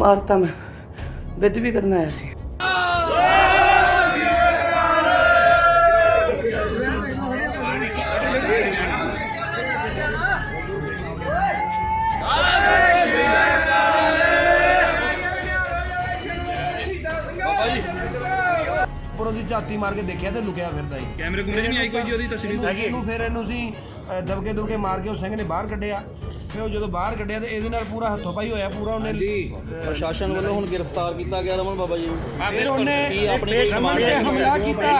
ਮਾਰਤਾ ਮੈਂ। ਵਿਦ ਵੀ ਕਰਨ ਆਇਆ ਸੀ। ਪਰ ਉਹਦੀ ਝਾਤੀ ਮਾਰ ਕੇ ਦੇਖਿਆ ਤੇ ਲੁਕਿਆ ਫਿਰਦਾ ਸੀ। ਕੈਮਰੇ ਕੁਮਰੇ ਨਹੀਂ ਆਈ ਕੋਈ ਜੀ ਉਹਦੀ ਤਸਵੀਰ ਇਹਨੂੰ- ਇਹਨੂੰ ਫਿਰ ਇਹਨੂੰ ਸੀ ਦਬਕੇ ਦੁਬਕੇ ਮਾਰ ਕੇ ਉਹ ਸਿੰਘ ਨੇ ਬਾਹਰ ਕੱਢਿਆ। ਫਿਰ ਉਹ ਜਦੋਂ ਬਾਹਰ ਕੱਢਿਆ ਤੇ ਇਹਦੇ ਨਾਲ ਪੂਰਾ ਹੱਥੋਂ ਪਾਈ ਹੋਇਆ ਪੂਰਾ ਉਹਨੇ ਪ੍ਰਸ਼ਾਸਨ ਵੱਲੋਂ ਹੁਣ ਗ੍ਰਿਫਤਾਰ ਕੀਤਾ ਗਿਆ ਰਮਨ ਬਾਬਾ ਜੀ ਨੂੰ। ਫਿਰ ਉਹਨੇ ਆਪਣੀ ਰਮਨ ਤੇ ਹਮਲਾ ਕੀਤਾ।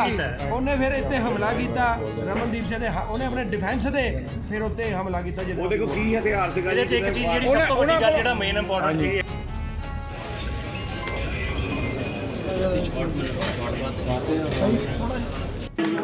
ਉਹਨੇ ਫਿਰ ਇੱਥੇ ਹਮਲਾ ਕੀਤਾ। ਰਮਨਦੀਪ ਸਿੰਘ ਦੇ ਹ- ਉਹਨੇ ਆਪਣੇ ਡਿਫੈਂਸ ਦੇ ਫਿਰ ਉੱਤੇ ਹਮਲਾ ਕੀਤਾ ਜਦੋਂ ਉਹਦੇ ਕੋਲ ਕੀ ਹਥਿਆਰ ਸੀਗਾ ਜੀ ਇਹਦੇ ਚ ਇੱਕ ਚੀਜ਼ ਜਿਹੜੀ ਸਭ ਤੋਂ ਵੱਡੀ ਗੱਲ ਜਿਹੜਾ ਮੇਨ ਇੰਪੋਰਟੈਂਟ ਚੀਜ਼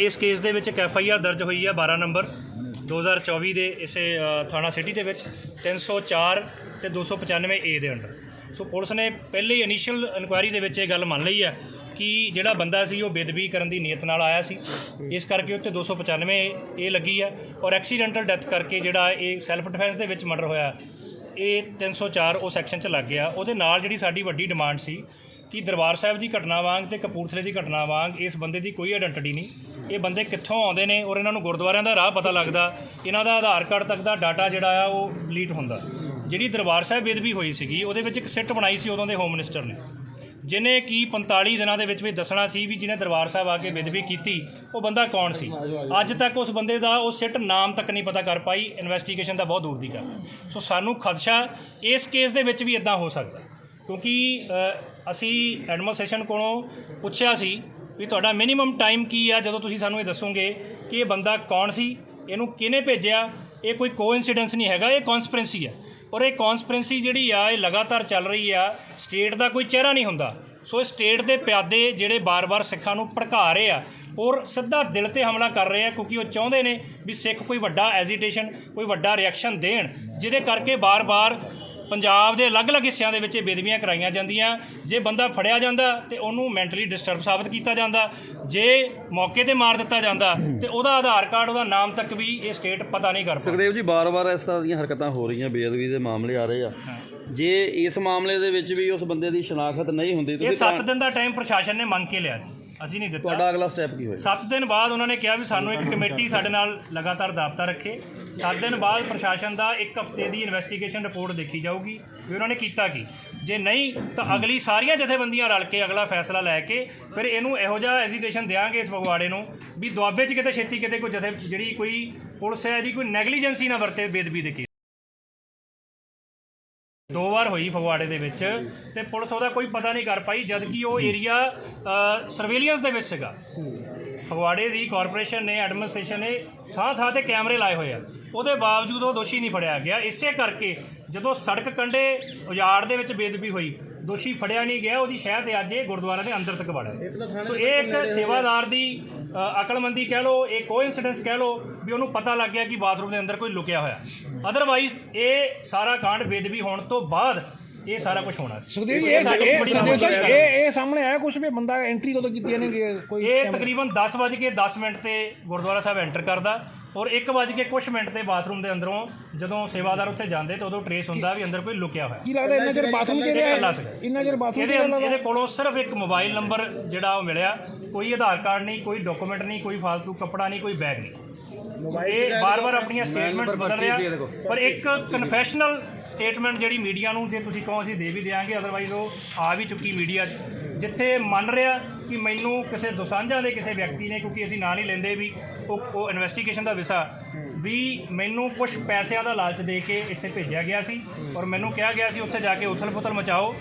ਇਸ ਕੇਸ ਦੇ ਵਿੱਚ ਇੱਕ ਐਫ ਆਈ ਆਰ ਦਰਜ ਹੋਈ ਹੈ 12 ਨੰਬਰ 2024 ਦੇ ਇਸੇ ਥਾਣਾ ਸਿਟੀ ਦੇ ਵਿੱਚ 304 ਤੇ 295 ਏ ਦੇ ਅੰਡਰ। ਸੋ ਪੁਲਿਸ ਨੇ ਪਹਿਲੇ ਇਨੀਸ਼ੀਅਲ ਇਨਕੁਆਇਰੀ ਦੇ ਵਿੱਚ ਇਹ ਗੱਲ ਮੰਨ ਲਈ ਹੈ ਕਿ ਜਿਹੜਾ ਬੰਦਾ ਸੀ ਉਹ ਬੇਦਬੀ ਕਰਨ ਦੀ ਨੀਅਤ ਨਾਲ ਆਇਆ ਸੀ। ਇਸ ਕਰਕੇ ਉੱਤੇ 295 ਇਹ ਲੱਗੀ ਹੈ ਔਰ ਐਕਸੀਡੈਂਟਲ ਡੈਥ ਕਰਕੇ ਜਿਹੜਾ ਇਹ ਸੈਲਫ ਡਿਫੈਂਸ ਦੇ ਵਿੱਚ ਮਰਡਰ ਹੋਇਆ, ਇਹ 304 ਉਹ ਸੈਕਸ਼ਨ 'ਚ ਲੱਗ ਗਿਆ। ਉਹਦੇ ਨਾਲ ਜਿਹੜੀ ਸਾਡੀ ਵੱਡੀ ਡਿਮਾਂਡ ਸੀ ਕਿ ਦਰਬਾਰ ਸਾਹਿਬ ਦੀ ਘਟਨਾ ਵਾਂਗ ਤੇ ਕਪੂਰਥਲੇ ਦੀ ਘਟਨਾ ਵਾਂਗ ਇਸ ਬੰਦੇ ਦੀ ਕੋਈ ਆਇਡੈਂਟੀਟੀ ਨਹੀਂ। ਇਹ ਬੰਦੇ ਕਿੱਥੋਂ ਆਉਂਦੇ ਨੇ ਔਰ ਇਹਨਾਂ ਨੂੰ ਗੁਰਦੁਆਰਿਆਂ ਦਾ ਰਾਹ ਪਤਾ ਲੱਗਦਾ। ਇਹਨਾਂ ਦਾ ਆਧਾਰ ਕਾਰਡ ਤੱਕ ਦਾ ਡਾਟਾ ਜਿਹੜਾ ਆ ਉਹ ਡਿਲੀਟ ਹੁੰਦਾ। ਜਿਹੜੀ ਦਰਬਾਰ ਸਾਹਿਬ ਬੇਦਬੀ ਹੋਈ ਸੀਗੀ, ਉਹਦੇ ਵਿੱਚ ਇੱਕ ਸਿੱਟ ਬਣਾਈ ਸੀ ਉਦੋਂ ਦੇ ਹੋਮ ਮਿਨਿਸਟਰ ਨੇ। ਜਿਨੇ ਕੀ 45 ਦਿਨਾਂ ਦੇ ਵਿੱਚ ਵੀ ਦੱਸਣਾ ਸੀ ਵੀ ਜਿਹਨੇ ਦਰਬਾਰ ਸਾਹਿਬ ਆ ਕੇ ਬੇਦਬੀ ਕੀਤੀ, ਉਹ ਬੰਦਾ ਕੌਣ ਸੀ? ਅੱਜ ਤੱਕ ਉਸ ਬੰਦੇ ਦਾ ਉਹ ਸਿੱਟ ਨਾਮ ਤੱਕ ਨਹੀਂ ਪਤਾ ਕਰ ਪਾਈ ਇਨਵੈਸਟੀਗੇਸ਼ਨ ਦਾ ਬਹੁਤ ਦੂਰ ਦੀ ਗੱਲ ਸੋ ਸਾਨੂੰ ਖਦਸ਼ਾ ਇਸ ਕੇਸ ਦੇ ਵਿੱਚ ਵੀ ਇਦਾਂ ਹੋ ਸਕਦਾ। ਕਿਉਂਕਿ ਅਸੀਂ ਐਡਮਿਨਿਸਟ੍ਰੇਸ਼ਨ ਕੋਲੋਂ ਪੁੱਛਿਆ ਸੀ ਵੀ ਤੁਹਾਡਾ ਮਿਨੀਮਮ ਟਾਈਮ ਕੀ ਆ, ਜਦੋਂ ਤੁਸੀਂ ਸਾਨੂੰ ਇਹ ਦੱਸੋਗੇ ਕਿ ਇਹ ਬੰਦਾ ਕੌਣ ਸੀ, ਇਹਨੂੰ ਕਿਹਨੇ ਭੇਜਿਆ, ਇਹ ਕੋਈ ਕੋਇਨਸੀਡੈਂਸ ਨਹੀਂ ਹੈਗਾ, ਇਹ ਕਨਸਪੀਰੈਂਸੀ ਆ। ਔਰ ਇਹ ਕਨਸਪੀਰੈਂਸੀ ਜਿਹੜੀ ਆ, ਇਹ ਲਗਾਤਾਰ ਚੱਲ ਰਹੀ ਆ ਸਟੇਟ ਦਾ ਕੋਈ ਚਿਹਰਾ ਨਹੀਂ ਹੁੰਦਾ। ਸੋ ਇਹ ਸਟੇਟ ਦੇ ਪਿਆਦੇ ਜਿਹੜੇ ਬਾਰ-ਬਾਰ ਸਿੱਖਾਂ ਨੂੰ ਭੜਕਾ ਰਹੇ ਆ ਔਰ ਸਿੱਧਾ ਦਿਲ ਤੇ ਹਮਲਾ ਕਰ ਰਹੇ ਆ, ਕਿਉਂਕਿ ਉਹ ਚਾਹੁੰਦੇ ਨੇ ਵੀ ਸਿੱਖ ਕੋਈ ਵੱਡਾ ਐਜੀਟੇਸ਼ਨ ਕੋਈ ਵੱਡਾ ਰਿਐਕਸ਼ਨ ਦੇਣ, ਜਿਹਦੇ ਕਰਕੇ ਬਾਰ-ਬਾਰ ਪੰਜਾਬ ਦੇ ਅਲੱਗ-ਅਲੱਗ ਹਿੱਸਿਆਂ ਦੇ ਵਿੱਚ ਇਹ ਬੇਦਬੀਆਂ ਕਰਾਈਆਂ ਜਾਂਦੀਆਂ। ਜੇ ਬੰਦਾ ਫੜਿਆ ਜਾਂਦਾ ਤੇ ਉਹਨੂੰ ਮੈਂਟਲੀ ਡਿਸਟਰਬ ਸਾਬਤ ਕੀਤਾ ਜਾਂਦਾ। ਜੇ ਮੌਕੇ ਤੇ ਮਾਰ ਦਿੱਤਾ ਜਾਂਦਾ ਤੇ ਉਹਦਾ ਆਧਾਰ ਕਾਰਡ ਉਹਦਾ ਨਾਮ ਤੱਕ ਵੀ ਇਹ ਸਟੇਟ ਪਤਾ ਨਹੀਂ ਕਰ ਸਕਦੀ ਸੁਖਦੇਵ ਜੀ ਬਾਰ-ਬਾਰ ਇਸ ਤਰ੍ਹਾਂ ਦੀਆਂ ਹਰਕਤਾਂ ਹੋ ਰਹੀਆਂ ਬੇਅਦਬੀ ਦੇ ਮਾਮਲੇ ਆ ਰਹੇ ਆ। ਜੇ ਇਸ ਮਾਮਲੇ ਦੇ ਵਿੱਚ ਵੀ ਉਸ ਬੰਦੇ ਦੀ ਸ਼ਨਾਖਤ ਨਹੀਂ ਹੁੰਦੀ ਇਹ ਤੁਸੀਂ 7 ਦਿਨ ਦਾ ਟਾਈਮ ਪ੍ਰਸ਼ਾਸਨ ਨੇ ਮੰਗ ਕੇ ਲਿਆ ਜੀ। ਅਸੀਂ ਨਹੀਂ ਦਿੱਤਾ। ਤੁਹਾਡਾ ਅਗਲਾ ਸਟੈਪ ਕੀ ਹੋਏਗਾ? 7 ਦਿਨ ਬਾਅਦ ਉਹਨਾਂ ਨੇ ਕਿਹਾ ਵੀ ਸਾਨੂੰ ਇੱਕ ਕਮੇਟੀ ਸਾਡੇ ਨਾਲ ਲਗਾਤਾਰ ਦਾਬਤਾ ਰੱਖੇ। 7 ਦਿਨ ਬਾਅਦ ਪ੍ਰਸ਼ਾਸਨ ਦਾ ਇੱਕ ਹਫ਼ਤੇ ਦੀ ਇਨਵੈਸਟੀਗੇਸ਼ਨ ਰਿਪੋਰਟ ਦੇਖੀ ਜਾਊਗੀ ਵੀ ਉਹਨਾਂ ਨੇ ਕੀਤਾ ਕੀ। ਜੇ ਨਹੀਂ ਤਾਂ ਅਗਲੀ ਸਾਰੀਆਂ ਜਥੇਬੰਦੀਆਂ ਰਲ ਕੇ ਅਗਲਾ ਫੈਸਲਾ ਲੈ ਕੇ ਫਿਰ ਇਹਨੂੰ ਇਹੋ ਜਿਹਾ ਐਜੀਟੇਸ਼ਨ ਦੇਾਂਗੇ ਇਸ ਫਗਵਾੜੇ ਨੂੰ ਵੀ ਦੁਆਬੇ 'ਚ ਕਿਤੇ ਛੇਤੀ ਕਿਤੇ ਕੋਈ ਜਥੇ ਜਿਹੜੀ ਕੋਈ ਪੁਲਿਸ ਹੈ ਇਹਦੀ ਕੋਈ ਨੈਗਲੀਜੈਂਸੀ ਨਾ ਵਰਤੇ ਬੇਦਬੀ ਦੇ ਕੇਸ। ਦੋ ਵਾਰ ਹੋਈ ਫਗਵਾੜੇ ਦੇ ਵਿੱਚ ਤੇ ਪੁਲਿਸ ਉਹਦਾ ਕੋਈ ਪਤਾ ਨਹੀਂ ਕਰ ਪਾਈ ਜਦ ਕਿ ਉਹ ਏਰੀਆ ਸਰਵੇਲੀਅੰਸ ਦੇ ਵਿੱਚ ਸੀਗਾ। ਫਗਵਾੜੇ ਦੀ ਕਾਰਪੋਰੇਸ਼ਨ ਨੇ ਐਡਮਿਨਿਸਟ੍ਰੇਸ਼ਨ ਨੇ ਥਾਂ ਥਾਂ ਤੇ ਕੈਮਰੇ ਲਾਏ ਹੋਏ ਆ। ਉਹਦੇ ਬਾਵਜੂਦ ਉਹ ਦੋਸ਼ੀ ਨਹੀਂ ਫੜਿਆ ਗਿਆ। ਇਸੇ ਕਰਕੇ ਜਦੋਂ ਸੜਕ ਕੰਢੇ ਉਜਾੜ ਦੇ ਵਿੱਚ ਬੇਦਬੀ ਹੋਈ ਦੋਸ਼ੀ ਫੜਿਆ ਨਹੀਂ ਗਿਆ ਉਹਦੀ ਸ਼ਹਿ ਤੇ ਅੱਜ ਇਹ ਗੁਰਦੁਆਰਾ ਦੇ ਅੰਦਰ ਤੱਕ ਵੜਿਆ ਸੋ ਇਹ ਇੱਕ ਸੇਵਾਦਾਰ ਦੀ ਅਕਲਮੰਦੀ ਕਹਿ ਲਓ, ਇਹ ਕੋਇਨਸੀਡੈਂਸ ਕਹਿ ਲਓ ਵੀ ਉਹਨੂੰ ਪਤਾ ਲੱਗ ਗਿਆ ਕਿ ਬਾਥਰੂਮ ਦੇ ਅੰਦਰ ਕੋਈ ਲੁਕਿਆ ਹੋਇਆ। ਅਦਰਵਾਈਜ਼ ਇਹ ਸਾਰਾ ਕਾਂਡ ਬੇਦਬੀ ਹੋਣ ਤੋਂ ਬਾਅਦ ਇਹ ਸਾਰਾ ਕੁਝ ਹੋਣਾ ਸੀ। ਸੁਖਦੇਵ ਜੀ ਇਹ ਇਹ ਸੁਖਦੇਵ ਹੈ। ਇਹ ਇਹ ਸਾਹਮਣੇ ਆਇਆ ਕੁਝ ਵੀ? ਬੰਦਾ ਐਂਟਰੀ ਕਦੋਂ ਕੀਤੀਆਂ ਨੇ ਕਿ ਕੋਈ ਇਹ ਤਕਰੀਬਨ 10 ਵਜੇ ਕੇ 10 ਮਿੰਟ ਤੇ ਗੁਰਦੁਆਰਾ ਸਾਹਿਬ ਐਂਟਰ ਕਰਦਾ ਔਰ 1 ਵਜੇ ਕੇ ਕੁਝ ਮਿੰਟ ਤੇ ਬਾਥਰੂਮ ਦੇ ਅੰਦਰੋਂ ਜਦੋਂ ਸੇਵਾਦਾਰ ਉੱਥੇ ਜਾਂਦੇ ਤਾਂ ਉਦੋਂ ਟਰੇਸ ਹੁੰਦਾ ਵੀ ਅੰਦਰ ਕੋਈ ਲੁਕਿਆ ਹੋਇਆ। ਕੀ ਲੱਗਦਾ ਇੰਨਾ ਚਿਰ ਬਾਥਰੂਮ ਇਹ ਇਕੱਲਾ ਰਿਹਾ ਸੀਗਾ। ਇੰਨਾ ਚਿਰ ਬਾਥਰੂਮ ਇਹਦੇ ਰਿਹਾ ਇਹਦੇ ਕੋਲੋਂ ਸਿਰਫ ਇੱਕ ਮੋਬਾਈਲ ਨੰਬਰ ਜਿਹੜਾ ਉਹ ਮਿਲਿਆ। ਕੋਈ ਆਧਾਰ ਕਾਰਡ ਨਹੀਂ ਕੋਈ ਡਾਕੂਮੈਂਟ ਨਹੀਂ ਕੋਈ ਫालतू ਕੱਪੜਾ ਨਹੀਂ ਕੋਈ ਬੈਗ ਨਹੀਂ। ਇਹ ਬਾਰ-ਬਾਰ ਆਪਣੀਆਂ ਸਟੇਟਮੈਂਟਸ ਬਦਲ ਰਿਹਾ ਪਰ ਇੱਕ ਕਨਫੈਸ਼ਨਲ ਸਟੇਟਮੈਂਟ ਜਿਹੜੀ ਮੀਡੀਆ ਨੂੰ ਜੇ ਤੁਸੀਂ ਕਹੋ ਅਸੀਂ ਦੇ ਵੀ ਦੇਾਂਗੇ ਅਦਰਵਾਈਜ਼ ਉਹ ਆ ਵੀ ਚੁੱਕੀ ਮੀਡੀਆ 'ਚ। ਜਿੱਥੇ ਮੰਨ ਰਿਹਾ ਕਿ ਮੈਨੂੰ ਕਿਸੇ ਦੁਸਾਂਝਾਂ ਦੇ ਕਿਸੇ ਵਿਅਕਤੀ ਨੇ ਕਿਉਂਕਿ ਅਸੀਂ ਨਾਂ ਨਹੀਂ ਲੈਂਦੇ ਵੀ ਉਹ ਉਹ ਇਨਵੈਸਟੀਗੇਸ਼ਨ ਦਾ ਵਿਸ਼ਾ ਵੀ ਮੈਨੂੰ ਕੁਝ ਪੈਸਿਆਂ ਦਾ ਲਾਲਚ ਦੇ ਕੇ ਇੱਥੇ ਭੇਜਿਆ ਗਿਆ ਸੀ ਔਰ ਮੈਨੂੰ ਕਿਹਾ ਗਿਆ ਸੀ ਉੱਥੇ ਜਾ ਕੇ ਉਥਲ-ਪੁਥਲ ਮਚਾਓ।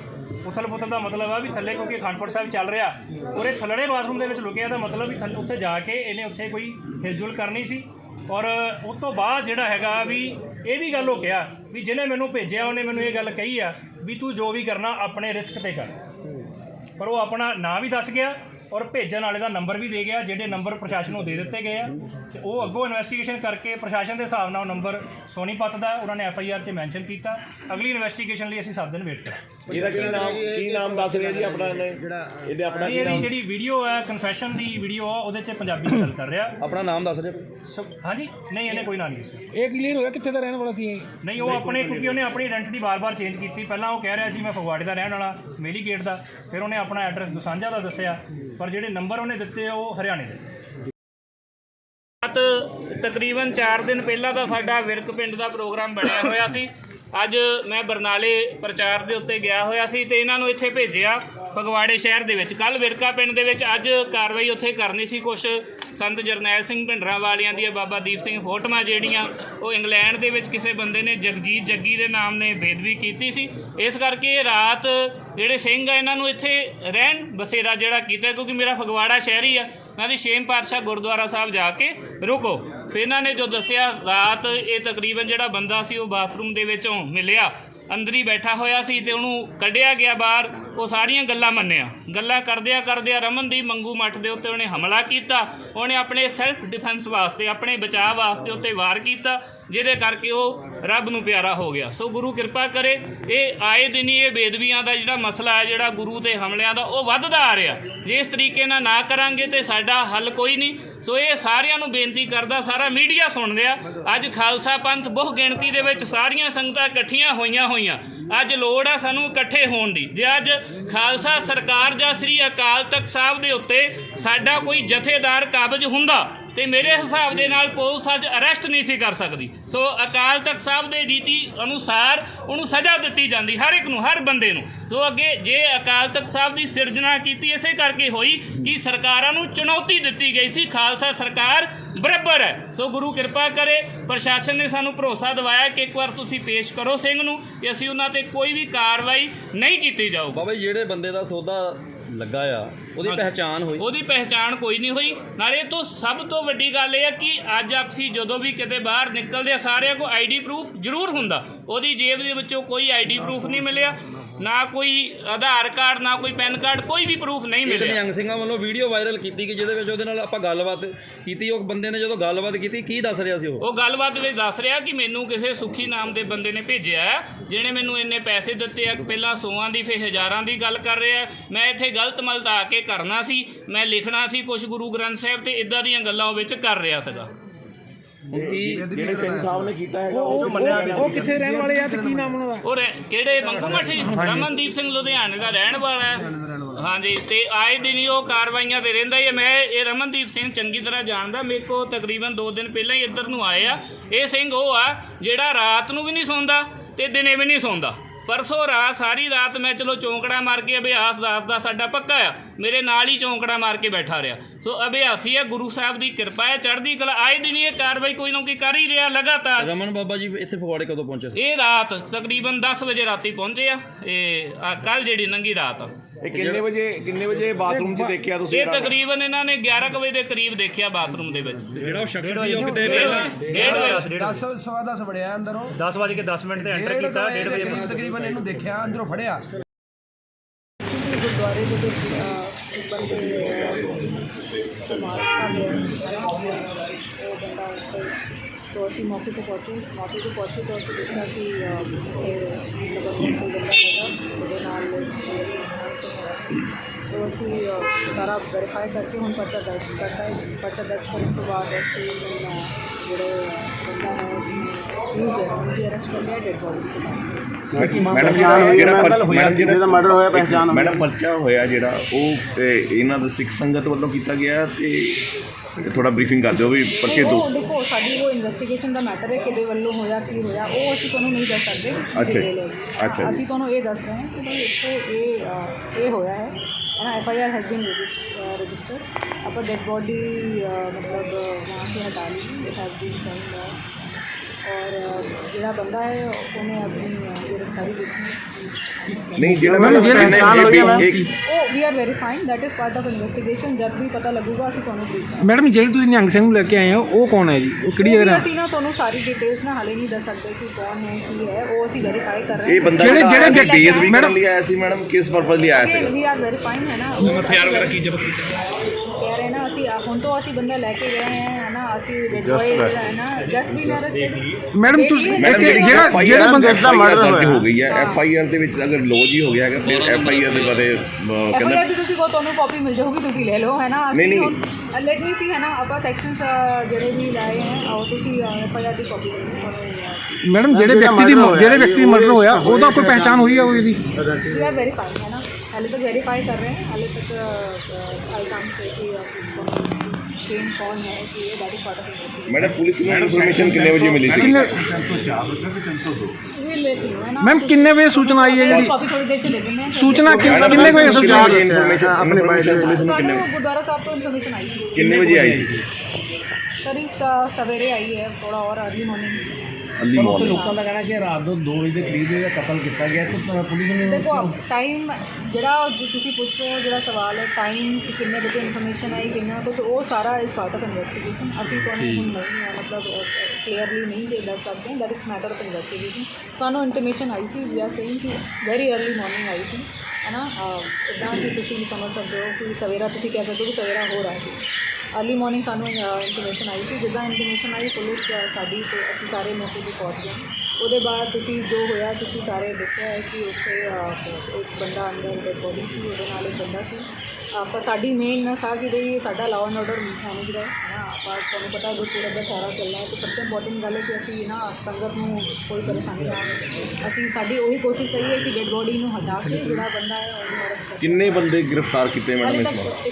ਉਥਲ-ਪੁਥਲ ਦਾ ਮਤਲਬ ਆ ਵੀ ਥੱਲੇ ਕਿਉਂਕਿ ਅਖੰਡਪੁਰ ਸਾਹਿਬ ਚੱਲ ਰਿਹਾ। ਔਰ ਇਹ ਥੱਲੜੇ ਬਾਥਰੂਮ ਦੇ ਵਿੱਚ ਲੁਕਿਆ ਦਾ ਮਤਲਬ ਵੀ ਥੱਲੇ ਉੱਥੇ ਜਾ ਕੇ ਇਹਨੇ ਉੱਥੇ ਕੋਈ ਹਿਲਜੁਲ ਕਰਨੀ ਸੀ। ਔਰ ਉਸ ਤੋਂ ਬਾਅਦ ਜਿਹੜਾ ਹੈਗਾ ਵੀ ਇਹ ਵੀ ਗੱਲ ਉਹ ਕਿਹਾ ਵੀ ਜਿਹਨੇ ਮੈਨੂੰ ਭੇਜਿਆ, ਉਹਨੇ ਮੈਨੂੰ ਇਹ ਗੱਲ ਕਹੀ ਆ ਵੀ ਤੂੰ ਜੋ ਵੀ ਕਰਨਾ ਆਪਣੇ ਰਿਸਕ ਤੇ ਕਰ। ਪਰ ਉਹ ਆਪਣਾ ਨਾਂ ਵੀ ਦੱਸ ਗਿਆ ਔਰ ਭੇਜਣ ਵਾਲੇ ਦਾ ਨੰਬਰ ਵੀ ਦੇ ਗਿਆ, ਜਿਹੜੇ ਨੰਬਰ ਪ੍ਰਸ਼ਾਸਨ ਨੂੰ ਦੇ ਦਿੱਤੇ ਗਏ ਆ। ਤੇ ਉਹ ਅੱਗੋਂ ਇਨਵੈਸਟੀਗੇਸ਼ਨ ਕਰਕੇ ਪ੍ਰਸ਼ਾਸਨ ਦੇ ਹਿਸਾਬ ਨਾਲ ਉਹ ਨੰਬਰ ਸੋਨੀਪਤ ਦਾ ਉਹਨਾਂ ਨੇ ਐਫ ਆਈ ਆਰ 'ਚ ਮੈਂਸ਼ਨ ਕੀਤਾ। ਅਗਲੀ ਇਨਵੈਸਟੀਗੇਸ਼ਨ ਲਈ ਅਸੀਂ 7 ਦਿਨ ਵੇਟ ਕਰਾਂਗੇ। ਇਹਦਾ ਕੀ ਨਾਮ ਕੀ ਨਾਮ ਦੱਸ ਰਿਹਾ ਜੀ ਆਪਣਾ ਇਹਨੇ? ਇਹਦੇ ਆਪਣਾ ਕੀ ਇਹਦੀ ਨਾਮ? ਜਿਹੜੀ ਵੀਡੀਓ ਹੈ ਕਨਫੈਸ਼ਨ ਦੀ ਵੀਡੀਓ ਆ ਉਹਦੇ 'ਚ ਪੰਜਾਬੀ 'ਚ ਗੱਲ ਕਰ ਰਿਹਾ। ਆਪਣਾ ਨਾਮ ਦੱਸ ਦਿਓ। ਸੋ ਹਾਂਜੀ? ਨਹੀਂ ਇਹਨੇ ਕੋਈ ਨਾਂ ਨਹੀਂ ਦੱਸਿਆ। ਇਹ ਕਲੀਅਰ ਹੋਇਆ? ਕਿੱਥੇ ਦਾ ਰਹਿਣ ਵਾਲਾ ਸੀ ਇਹ? ਨਹੀਂ ਉਹ ਆਪਣੇ ਕਿਉਂਕਿ ਉਹਨੇ ਆਪਣੀ ਆਇਡੈਂਟੀ ਬਾਰ-ਬਾਰ ਚੇਂਜ ਕੀਤੀ। ਪਹਿਲਾਂ ਉਹ ਕਹਿ ਰਿਹਾ ਸੀ ਮੈਂ ਫਗਵਾੜੇ ਦਾ ਰਹਿਣ ਵਾਲਾ ਮੇਲੀ ਗੇਟ ਦਾ। ਫਿਰ ਉਹਨੇ ਆਪਣਾ ਐਡਰੈਸ ਦੁਸਾਂਝਾ ਦਾ ਦੱਸਿਆ। ਪਰ ਜਿਹੜੇ ਨੰਬਰ ਉਹਨੇ ਦਿੱਤੇ ਆ ਉਹ ਹਰਿਆਣੇ ਦੇ। ਤਕਰੀਬਨ 4 ਦਿਨ ਪਹਿਲਾਂ ਦਾ ਸਾਡਾ ਵਿਰਕ ਪਿੰਡ ਦਾ ਪ੍ਰੋਗਰਾਮ ਬਣਿਆ ਹੋਇਆ ਸੀ। ਅੱਜ ਮੈਂ ਬਰਨਾਲੇ ਪ੍ਰਚਾਰ ਦੇ ਉੱਤੇ ਗਿਆ ਹੋਇਆ ਸੀ ਤੇ ਇਹਨਾਂ ਨੂੰ ਇੱਥੇ ਭੇਜਿਆ ਫਗਵਾੜੇ ਸ਼ਹਿਰ ਦੇ ਵਿੱਚ। ਕੱਲ ਵਿਰਕਾ ਪਿੰਡ ਦੇ ਵਿੱਚ ਅੱਜ ਕਾਰਵਾਈ ਉੱਥੇ ਕਰਨੀ ਸੀ ਕੁਝ ਸੰਤ ਜਰਨੈਲ ਸਿੰਘ ਭਿੰਡਰਾਂ ਵਾਲਿਆਂ ਦੀਆਂ ਬਾਬਾ ਦੀਪ ਸਿੰਘ ਫੋਟੋਆਂ ਜਿਹੜੀਆਂ, ਉਹ ਇੰਗਲੈਂਡ ਦੇ ਵਿੱਚ ਕਿਸੇ ਬੰਦੇ ਨੇ ਜਗਜੀਤ ਜੱਗੀ ਦੇ ਨਾਮ ਨੇ ਬੇਦਵੀ ਕੀਤੀ ਸੀ। ਇਸ ਕਰਕੇ ਰਾਤ ਜਿਹੜੇ ਸਿੰਘ ਆ, ਇਹਨਾਂ ਨੂੰ ਇੱਥੇ ਰਹਿਣ ਬਸੇਰਾ ਜਿਹੜਾ ਕੀਤਾ, ਕਿਉਂਕਿ ਮੇਰਾ ਫਗਵਾੜਾ ਸ਼ਹਿਰੀ ਆ। ਉਹਨਾਂ ਦੀ ਛੇਮ ਪਾਤਸ਼ਾਹ ਗੁਰਦੁਆਰਾ ਸਾਹਿਬ ਜਾ ਕੇ ਰੁਕੋ। ਫਿਰ ਇਹਨਾਂ ਨੇ ਜੋ ਦੱਸਿਆ, ਰਾਤ ਇਹ ਤਕਰੀਬਨ ਜਿਹੜਾ ਬੰਦਾ ਸੀ ਉਹ ਬਾਥਰੂਮ ਦੇ ਵਿੱਚੋਂ ਮਿਲਿਆ। ਅੰਦਰ ਹੀ ਬੈਠਾ ਹੋਇਆ ਸੀ ਤੇ ਉਹਨੂੰ ਕੱਢਿਆ ਗਿਆ ਬਾਹਰ। ਉਹ ਸਾਰੀਆਂ ਗੱਲਾਂ ਮੰਨਿਆ। ਗੱਲਾਂ ਕਰਦਿਆਂ ਕਰਦਿਆਂ ਰਮਨ ਦੀ ਮੰਗੂ ਮੱਠ ਦੇ ਉੱਤੇ ਉਹਨੇ ਹਮਲਾ ਕੀਤਾ। ਉਹਨੇ ਆਪਣੇ ਸੈਲਫ ਡਿਫੈਂਸ ਵਾਸਤੇ, ਆਪਣੇ ਬਚਾਅ ਵਾਸਤੇ ਉੱਤੇ ਵਾਰ ਕੀਤਾ, ਜਿਹਦੇ ਕਰਕੇ ਉਹ ਰੱਬ ਨੂੰ ਪਿਆਰਾ ਹੋ ਗਿਆ। ਸੋ ਗੁਰੂ ਕਿਰਪਾ ਕਰੇ, ਇਹ ਆਏ ਦਿਨ ਹੀ ਇਹ ਬੇਦਬੀਆਂ ਦਾ ਜਿਹੜਾ ਮਸਲਾ ਹੈ, ਜਿਹੜਾ ਗੁਰੂ ਦੇ ਹਮਲਿਆਂ ਦਾ, ਉਹ ਵੱਧਦਾ ਆ ਰਿਹਾ। ਜੇ ਇਸ ਤਰੀਕੇ ਨਾਲ ਨਾ ਕਰਾਂਗੇ ਤੇ ਸਾਡਾ ਹੱਲ ਕੋਈ ਨਹੀਂ। ਸੋ ਇਹ ਸਾਰਿਆਂ ਨੂੰ ਬੇਨਤੀ ਕਰਦਾ, ਸਾਰਾ ਮੀਡੀਆ ਸੁਣ ਰਿਹਾ। ਅੱਜ ਖਾਲਸਾ ਪੰਥ ਬਹੁ ਗਿਣਤੀ ਦੇ ਵਿੱਚ ਸਾਰੀਆਂ ਸੰਗਤਾਂ ਇਕੱਠੀਆਂ ਹੋਈਆਂ ਹੋਈਆਂ। ਅੱਜ ਲੋੜ ਆ ਸਾਨੂੰ ਇਕੱਠੇ ਹੋਣ ਦੀ। ਜੇ ਅੱਜ ਖਾਲਸਾ ਸਰਕਾਰ ਜਾਂ ਸ੍ਰੀ ਅਕਾਲ ਤਖਤ ਸਾਹਿਬ ਦੇ ਉੱਤੇ ਸਾਡਾ ਕੋਈ ਜਥੇਦਾਰ ਕਾਬਜ ਹੁੰਦਾ ਤੇ ਮੇਰੇ ਹਿਸਾਬ ਦੇ ਨਾਲ ਪੁਲਿਸ ਅੱਜ ਅਰੈਸਟ ਨਹੀਂ ਸੀ ਕਰ ਸਕਦੀ। ਸੋ ਅਕਾਲ ਤਖਤ ਸਾਹਿਬ ਦੇ ਰੀਤੀ ਅਨੁਸਾਰ ਉਹਨੂੰ ਸਜ਼ਾ ਦਿੱਤੀ ਜਾਂਦੀ ਹਰ ਇੱਕ ਨੂੰ, ਹਰ ਬੰਦੇ ਨੂੰ। ਸੋ ਅੱਗੇ ਜੇ ਅਕਾਲ ਤਖਤ ਸਾਹਿਬ ਦੀ ਸਿਰਜਣਾ ਕੀਤੀ, ਇਸੇ ਕਰਕੇ ਹੋਈ ਕਿ ਸਰਕਾਰਾਂ ਨੂੰ ਚੁਣੌਤੀ ਦਿੱਤੀ ਗਈ ਸੀ। ਖਾਲਸਾ ਸਰਕਾਰ ਬਰਾਬਰ ਹੈ। ਸੋ ਗੁਰੂ ਕਿਰਪਾ ਕਰੇ, ਪ੍ਰਸ਼ਾਸਨ ਨੇ ਸਾਨੂੰ ਭਰੋਸਾ ਦਿਵਾਇਆ ਕਿ ਇੱਕ ਵਾਰ ਤੁਸੀਂ ਪੇਸ਼ ਕਰੋ ਸਿੰਘ ਨੂੰ ਕਿ ਅਸੀਂ ਉਹਨਾਂ ਤੇ ਕੋਈ ਵੀ ਕਾਰਵਾਈ ਨਹੀਂ ਕੀਤੀ ਜਾਊਗੀ। ਬਾਬਾ ਜੀ, ਜਿਹੜੇ ਬੰਦੇ ਦਾ ਸੌਦਾ ਲੱਗਾ ਆ ਉਹਦੀ ਪਹਿਚਾਣ ਹੋਈ। ਉਹਦੀ ਪਹਿਚਾਣ ਕੋਈ ਨਹੀਂ ਹੋਈ। ਨਾਲੇ ਤੋਂ ਸਭ ਤੋਂ ਵੱਡੀ ਗੱਲ ਇਹ ਹੈ ਕਿ ਅੱਜ ਆਪਸੀ ਜਦੋਂ ਵੀ ਕਿਤੇ ਬਾਹਰ ਨਿਕਲਦੇ ਆ ਸਾਰਿਆਂ ਕੋਲ ਆਈਡੀ ਪ੍ਰੂਫ ਜ਼ਰੂਰ ਹੁੰਦਾ। ਉਹਦੀ ਜੇਬ ਦੇ ਵਿੱਚੋਂ ਕੋਈ ਆਈਡੀ ਪ੍ਰੂਫ ਨਹੀਂ ਮਿਲਿਆ। ਨਾ ਕੋਈ ਆਧਾਰ ਕਾਰਡ ਨਾ ਕੋਈ ਪੈਨ ਕਾਰਡ ਕੋਈ ਵੀ ਪ੍ਰੂਫ ਨਹੀਂ ਇੱਕ ਮਿਲਿਆ। ਨਿਹੰਗ ਸਿੰਘਾਂ ਵੱਲੋਂ ਵੀਡੀਓ ਵਾਇਰਲ ਕੀਤੀ ਕਿ ਜਿਹਦੇ ਵਿੱਚ ਉਹਦੇ ਨਾਲ ਆਪਾਂ ਗੱਲਬਾਤ ਕੀਤੀ ਉਹ ਬੰਦੇ ਨੇ ਜਦੋਂ ਗੱਲਬਾਤ ਕੀਤੀ ਕੀ ਦੱਸ ਰਿਹਾ ਸੀ ਉਹ? ਉਹ ਗੱਲਬਾਤ ਵਿੱਚ ਦੱਸ ਰਿਹਾ ਕਿ ਮੈਨੂੰ ਕਿਸੇ ਸੁਖੀ ਨਾਮ ਦੇ ਬੰਦੇ ਨੇ ਭੇਜਿਆ ਹੈ, ਜਿਹਨੇ ਮੈਨੂੰ ਇੰਨੇ ਪੈਸੇ ਦਿੱਤੇ ਆ ਪਹਿਲਾਂ ਸੌਆਂ ਦੀ ਫਿਰ ਹਜ਼ਾਰਾਂ ਦੀ ਗੱਲ ਕਰ ਰਿਹਾ ਹੈ। ਮੈਂ ਇੱਥੇ ਗਲਤ ਮਲਤਾ ਕੇ ਕਰਨਾ ਸੀ ਮੈਂ ਲਿਖਣਾ ਸੀ ਕੁਝ ਗੁਰੂ ਗ੍ਰੰਥ ਸਾਹਿਬ ਤੇ ਇਦਾਂ ਦੀਆਂ ਗੱਲਾਂ ਉਹ ਵਿੱਚ ਕਰ ਰਿਹਾ ਸੀਗਾ। ਜਿਹੜੇ ਸਿੰਘ ਸਾਹਿਬ ਨੇ ਕੀਤਾ ਹੈਗਾ ਉਹ ਉਹ ਉਹ- ਉਹ ਕਿੱਥੇ ਰਹਿਣ ਵਾਲੇ ਆ ਤੇ ਕੀ ਨਾਮ ਉਹਨਾਂ ਦਾ? ਉਹ ਰਹਿ- ਕਿਹੜੇ ਮੰਗੂ ਮੱਠੀ ਰਮਨਦੀਪ ਸਿੰਘ ਲੁਧਿਆਣੇ ਦਾ ਰਹਿਣ ਵਾਲਾ ਹੈ। ਹਾਂਜੀ ਤੇ ਆਏ ਦਿਨ ਹੀ ਉਹ ਕਾਰਵਾਈਆਂ ਤੇ ਰਹਿੰਦਾ ਹੀ ਹੈ। ਮੈਂ ਇਹ ਰਮਨਦੀਪ ਸਿੰਘ ਚੰਗੀ ਤਰ੍ਹਾਂ ਜਾਣਦਾ। ਮੇਰੇ ਕੋ ਤਕਰੀਬਨ 2 ਦਿਨ ਪਹਿਲਾਂ ਹੀ ਇੱਧਰ ਨੂੰ ਆਏ ਆ। ਇਹ ਸਿੰਘ ਉਹ ਆ ਜਿਹੜਾ ਰਾਤ ਨੂੰ ਵੀ ਨਹੀਂ ਸੌਂਦਾ ਤੇ ਦਿਨੇ ਵੀ ਨਹੀਂ ਸੌਂਦਾ। ਪਰਸੋਂ ਰਾਤ ਸਾਰੀ ਰਾਤ ਮੈਂ ਚਲੋ ਚੌਂਕੜਾ ਮਾਰ ਕੇ ਅਭਿਆਸ ਰਾਤ ਦਾ ਸਾਡਾ ਪੱਕਾ ਆ। ਮੇਰੇ ਨਾਲ ਹੀ ਚੌਂਕੜਾ ਮਾਰ ਕੇ ਬੈਠਾ ਰਿਹਾ। ਸੋ ਅਭਿਆਸੀ ਹੈ ਗੁਰੂ ਸਾਹਿਬ ਦੀ ਕਿਰਪਾ ਹੈ ਚੜ੍ਹਦੀ ਕਲਾ ਆਏ ਦਿਨ ਇਹ ਕਾਰਵਾਈ ਕੋਈ ਨਾ ਕੋਈ ਕਰ ਹੀ ਰਿਹਾ ਲਗਾਤਾਰ। ਰਮਨ ਬਾਬਾ ਜੀ ਇੱਥੇ ਫਗਵਾੜੇ ਕਦੋਂ ਪਹੁੰਚੇ ਸੀ? ਇਹ ਰਾਤ ਤਕਰੀਬਨ 10 ਵਜੇ ਰਾਤੀ ਪਹੁੰਚੇ ਆ। ਇਹ ਕੱਲ ਜਿਹੜੀ ਲੰਗੀ ਰਾਤ ਆ। ਇਹ ਕਿੰਨੇ ਵਜੇ ਕਿੰਨੇ ਵਜੇ ਬਾਥਰੂਮ 'ਚ ਦੇਖਿਆ ਤੁਸੀਂ ਇਹ ਤਕਰੀਬਨ ਇਹਨਾਂ ਨੇ 11 ਕੁ ਵਜੇ ਦੇ ਕਰੀਬ ਦੇਖਿਆ ਬਾਥਰੂਮ ਦੇ ਵਿੱਚ। ਜਿਹੜਾ ਉਹ ਸ਼ਖਸ ਸੀ ਉਹ ਕਿਤੇ ਡੇਢ ਵਜੇ- ਡੇਢ ਵਜੇ 10 ਸਵਾ 10 ਵੜਿਆ ਅੰਦਰੋਂ। 10 ਵਜੇ ਕੇ 10 ਮਿੰਟ ਤੇ ਐਂਟਰ ਕੀਤਾ ਵਜੇ 1:30 ਦੇ ਵਜੇ ਕਰੀਬ ਤਕਰੀਬਨ ਇਹਨੂੰ ਦੇਖਿਆ ਅੰਦਰੋਂ ਫੜਿਆ। ਗੁਰਦੁਆਰੇ ਦੇ ਵਿੱਚ ਇੱਕ ਬੰਦੇ ਅਹ, ਉਹ ਬੰਦਾ ਉੱਥੇ ਸੋ ਅਸੀਂ ਮੌਕੇ ਤੇ ਪਹੁੰਚੇ ਮੌਕੇ ਤੇ ਪਹੁੰਚੇ ਤਾਂ ਅਸੀਂ ਦੇਖਿਆ ਕਿ ਅਹ, ਮਤਲਬ ਕੋਈ ਬੰਦਾ ਹੈਗਾ ਉਹਦੇ ਨਾਲ ਨਾਲ ਅਸੀਂ ਸਾਰਾ ਵੈਰੀਫਾਈ ਕਰਕੇ ਹੁਣ ਪਰਚਾ ਦਰਜ ਕਰਤਾ ਹੈ ਪਰਚਾ ਦਰਜ ਕਰਨ ਤੋਂ ਬਾਅਦ ਅਸੀਂ ਜਿਹੜੇ ਬੰਦਾ ਹੈ ਮੈਡਮ ਜਿਹੜਾ ਜਿਹੜਾ ਜਿਹੜਾ ਮਰਡਰ ਹੋਇਆ ਪਹਿਚਾਨ ਮੈਡਮ ਪਰਚਾ ਹੋਇਆ ਜਿਹੜਾ ਉਹ ਇਹ- ਇਹਨਾਂ ਦਾ ਸਿੱਖ ਸੰਗਤ ਵੱਲੋਂ ਕੀਤਾ ਗਿਆ ਤੇ ਥੋੜਾ ਬਰੀਫਿੰਗ ਕਰ ਦਿਓ ਵੀ ਪਰਚੇ ਦੋ ਉਹ ਦੇਖੋ ਸਾਡੀ ਉਹ ਇਨਵੈਸਟੀਗੇਸ਼ਨ ਦਾ ਮੈਟਰ ਹੈ ਕਿਹਦੇ ਵੱਲੋਂ ਹੋਇਆ ਕੀ ਹੋਇਆ ਉਹ ਅਸੀਂ ਤੁਹਾਨੂੰ ਨਹੀਂ ਦੱਸ ਸਕਦੇ ਅੱਛਾ ਜੀ, detail ਵਿੱਚ। ਅੱਛਾ ਜੀ। ਅਸੀਂ ਤੁਹਾਨੂੰ ਇਹ ਦੱਸ ਰਹੇ ਹਾਂ ਕਿ ਭਾਈ ਇੱਥੇ ਇਹ ਅ, ਇਹ ਹੋਇਆ ਹੈ ਨਾ F I R has been register ਆਪਾਂ ਡੈਡ ਬੋਡੀ ਮਤਲਬ ਵਹਾਂ ਸੇ ਹਟਾ ਲਈ ਇਟ ਹੈਜ਼ ਬੀਨ ਸੈਂਡ ਔਰ ਅ, ਜਿਹੜਾ ਬੰਦਾ ਹੈ ਉਹਨੇ ਆਪਣੀ ਅ, ਗ੍ਰਿਫਤਾਰੀ ਦਿੱਤੀ ਨਹੀਂ ਜਿਹੜਾ ਮੈਡਮ, ਜਿਹੜੇ ਇਹਨੇ- ਨਾਲ ਹੋਈ ਆ ਮੈਮ, ਇੱਕ- ਉਹ we are verifying that is part of investigation ਜਦ ਵੀ ਪਤਾ ਲੱਗੂਗਾ ਅਸੀਂ ਤੁਹਾਨੂੰ ਬਰੀਫ ਕਰਾਂਗੇ ਮੈਡਮ ਜਿਹੜੀ ਤੁਸੀਂ ਨਿਹੰਗ ਸਿੰਘ ਨੂੰ ਲੈ ਕੇ ਆਏ ਹੋ ਉਹ ਕੌਣ ਹੈ ਜੀ? ਉਹ ਕਿਹੜੀ ਜਗ੍ਹਾ ਅਸੀਂ ਨਾ ਤੁਹਾਨੂੰ ਸਾਰੀ ਡਿਟੇਲਸ ਨਾ ਹਾਲੇ ਨਹੀਂ ਦੱਸ ਸਕਦੇ ਕਿ ਕੌਣ ਹੈ ਕੀ ਹੈ ਉਹ ਅਸੀਂ ਵੈਰੀਫਾਈ ਕਰ ਰਹੇ ਇਹ ਬੰਦਾ ਜਿਹੜੇ- ਜਿਹੜਾ ਬੇਅਦਬੀ ਕਰਨ ਲਈ ਆਇਆ ਸੀ ਮੈਡਮ ਕਿਸ ਪਰਪਸ ਲਈ ਆਇਆ ਸੀ ਵੀ ਆਰ ਵੈਰੀਫਾਈਂਗ ਹੈ ਨਾ? ਹਥਿਆਰ ਵਗੈਰਾ ਕੀ ਜ਼ਬਤ ਅਸੀਂ ਹੁਣ ਤੋਂ ਅਸੀਂ ਬੰਦਾ ਲੈ ਕੇ ਗਏ ਹੈ ਹੈ ਨਾ ਅਸੀਂ ਡੈਡ ਬॉय ਹੈ ਨਾ ਜਸਟ ਬੀਨ ਅਰੈਸਟਡ ਮੈਡਮ ਤੁਸੀਂ ਜਿਹੜੀ ਜਿਹੜਾ ਬੰਦੇ ਦਾ ਮਰਡਰ ਦਰਜ ਹੋ ਗਈ ਹੈ ਐਫ ਆਈ ਆਰ ਦੇ ਵਿੱਚ ਅਗਰ ਲੋਜ ਹੀ ਹੋ ਗਿਆ ਹੈਗਾ ਫਿਰ ਐਫ ਆਈ ਆਰ ਦੇ ਬਾਰੇ ਅਹ, ਐਫ ਕਹਿੰਦਾ ਦੀ ਤੁਸੀਂ ਕੋ ਤੁਹਾਨੂੰ ਕਾਪੀ ਮਿਲ ਜਾਊਗੀ ਤੁਸੀਂ ਲੈ ਲਓ ਹੈ ਨਾ ਨਹੀਂ, ਨਹੀਂ। ਹੁਣ ਲੈਟ ਮੀ ਸੀ ਹੈ ਨਾ ਆਪਾਂ ਸੈਕਸ਼ਨਸ ਜਿਹੜੇ ਵੀ ਲਾਏ ਹੈ ਆਓ ਤੁਸੀਂ ਐਫ ਆਈ ਆਰ ਦੀ ਕਾਪੀ ਲੈ ਲਓ ਤੁਹਾਨੂੰ ਮੈਡਮ ਜਿਹੜੇ ਵਿਅਕਤੀ ਦੀ ਜਿਹੜੇ ਵਿਅਕਤੀ ਮਰਡਰ ਹੋਇਆ ਉਹਦਾ ਕੋਈ ਪਹਿਚਾਣ ਹੋਈ ਹੈ ਉਹਦੀ? ਵੀ ਆਰ ਵੈਰੀਫਾਈਂਗ ਹੈ ਨਾ हाले तक वेरीफाई कर रहे हैं हाले तक अलकाम से कि चेन कौन है कि ये that part of investigation madam police को इन्फॉर्मेशन कितने बजे मिली थी? मैम कितने बजे सूचना आई है कॉफ़ी थोड़ी देर से ले देने सूचना तो किन्ने बजे सूचना अपने गुरुद्वारा साहब तो आई थी। कितने बजे आई? थी करीब सवेरे आई है थोड़ा और अर्ली मॉर्निंग ਅਰਲੀ ਮਾਰਨਿੰਗ ਲੋਕਾਂ ਦਾ ਕਹਿਣਾ ਕਿ ਰਾਤ ਨੂੰ 2 ਵਜੇ ਦੇ ਕਰੀਬ ਇਹਦਾ ਕਤਲ ਕੀਤਾ ਗਿਆ ਤੇ ਪੁਲਿਸ ਨੇ ਦੇਖੋ ਟਾਈਮ ਜਿਹੜਾ ਜੋ ਤੁਸੀਂ ਪੁੱਛ ਰਹੇ ਹੋ ਜਿਹੜਾ ਸਵਾਲ ਹੈ ਟਾਈਮ ਕਿ ਕਿੰਨੇ ਵਜੇ ਇਨਫੋਰਮੇਸ਼ਨ ਆਈ ਕਿੰਨਾ ਕੁਝ ਉਹ ਸਾਰਾ ਇਸ ਪਾਰਟ ਆਫ ਇਨਵੈਸਟੀਗੇਸ਼ਨ ਅਸੀਂ ਤੁਹਾਨੂੰ ਹੁਣ ਨਹੀਂ ਹੈ ਮਤਲਬ ਕਲੀਅਰਲੀ ਨਹੀਂ ਦੇ ਦੱਸ ਸਕਦੇ that is matter of investigation ਸਾਨੂੰ ਇੰਟੀਮੇਸ਼ਨ ਆਈ ਸੀ ਵੀ ਆਰ ਸੇਇੰਗ ਕਿ ਵੈਰੀ अर्ਲੀ ਮਾਰਨਿੰਗ ਆਈ ਸੀ ਹੈ ਨਾ ਇਦਾਂ ਕਿ ਤੁਸੀਂ ਸਮਝ ਸਕਦੇ ਹੋ ਕਿ ਸਵੇਰਾ ਤੁਸੀਂ ਕਹਿ ਸਕਦੇ ਹੋ ਕਿ ਸਵੇਰਾ ਹੋ ਰਿਹਾ ਸੀ। ਅਰਲੀ ਮਾਰਨਿੰਗ ਸਾਨੂੰ ਇਨਫੋਰਮੇਸ਼ਨ ਆਈ ਸੀ। ਜਿੱਦਾਂ ਇਨਫੋਰਮੇਸ਼ਨ ਆਈ, ਪੁਲਿਸ ਸਾਡੀ ਤੇ ਅਸੀਂ ਸਾਰੇ ਮੌਕੇ ਤੇ ਪਹੁੰਚ ਗਏ। ਉਹਦੇ ਬਾਅਦ ਤੁਸੀਂ ਜੋ ਹੋਇਆ ਤੁਸੀਂ ਸਾਰੇ ਦੇਖਿਆ ਹੈ ਕਿ ਉੱਥੇ ਇੱਕ ਬੰਦਾ ਅੰਦਰ ਦੇ ਪੁਲਿਸ ਸੀ ਉਹਦੇ ਨਾਲ ਇੱਕ ਬੰਦਾ ਸੀ। ਆਪਾਂ ਸਾਡੀ ਮੇਨ ਥਾ ਕਿ ਬਈ ਸਾਡਾ ਲਾਅ ਐਂਡ ਆਰਡਰ ਮੈਨੇਜ ਰਹੇ ਹੈ ਨਾ ਆਪਾਂ ਤੁਹਾਨੂੰ ਪਤਾ ਗੁਰਪੁਰਬ ਦਾ ਸਾਰਾ ਚੱਲਣਾ ਹੈ। ਤੇ ਸਭ ਤੋਂ ਇੰਪੋਰਟੈਂਟ ਗੱਲ ਹੈ ਕਿ ਅਸੀਂ ਨਾ ਸੰਗਤ ਨੂੰ ਕੋਈ ਪਰੇਸ਼ਾਨੀ ਨਾ ਹੋਵੇ ਅਸੀਂ ਸਾਡੀ ਉਹੀ ਕੋਸ਼ਿਸ਼ ਰਹੀ ਹੈ ਕਿ ਡੈਡ ਬੋਡੀ ਨੂੰ ਹਟਾ ਕੇ ਜਿਹੜਾ ਬੰਦਾ ਹੈ ਉਹਨੂੰ ਅਰੈਸਟ ਕਰ। ਕਿੰਨੇ ਬੰਦੇ ਗ੍ਰਿਫਤਾਰ ਕੀਤੇ ਮੈਡਮ ਇਸ ਵਾਰ?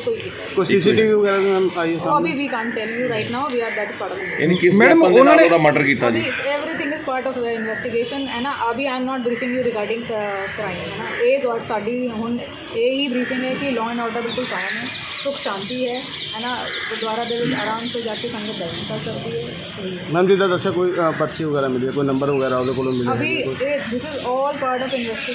ਕੋਈ ਸੀਸੀਟੀਵੀ ਵਗੈਰਾ ਦੇ ਆਈ ਹੈ ਉਹ ਅਭੀ we can tell you right now we are that part of ਯਾਨੀ ਕਿਸ ਮੈਡਮ, ਵੈਪਨ ਦੇ ਮਰਡਰ ਕੀਤਾ ਜੀ। everything is part of the investigation ਹੈ ਨਾ ਅਭੀ I am not briefing you regarding crime ਹੈ ਨਾ ਇਹ ਤੁਹਾਡ ਸਾਡੀ ਹੁਣ ਇਹ ਹੀ ਬਰੀਫਿੰਗ ਹੈ ਕਿ ਲਾਅ ਐਂਡ ਆਰਡਰ ਬਿਲਕੁਲ ਕਾਇਮ ਹੈ ਸੁਖ ਸ਼ਾਂਤੀ ਹੈ ਹੈ ਨਾ ਗੁਰਦੁਆਰਾ ਦੇ ਵਿੱਚ ਆਰਾਮ ਸੇ ਜਾ ਕੇ ਸੰਗਤ ਦਰਸ਼ਨ ਕਰ ਸਕਦੀ ਹੈ ਮੈਮ ਜੀ ਦਾ ਦੱਸਿਆ ਕੋਈ ਪਰਚੀ ਵਗੈਰਾ ਮਿਲੀ ਹੈ ਕੋਈ ਨੰਬਰ ਵਗੈਰਾ ਉਹਦੇ ਕੋਲੋਂ ਮਿਲਿਆ ਅਭੀ this is all part of investigation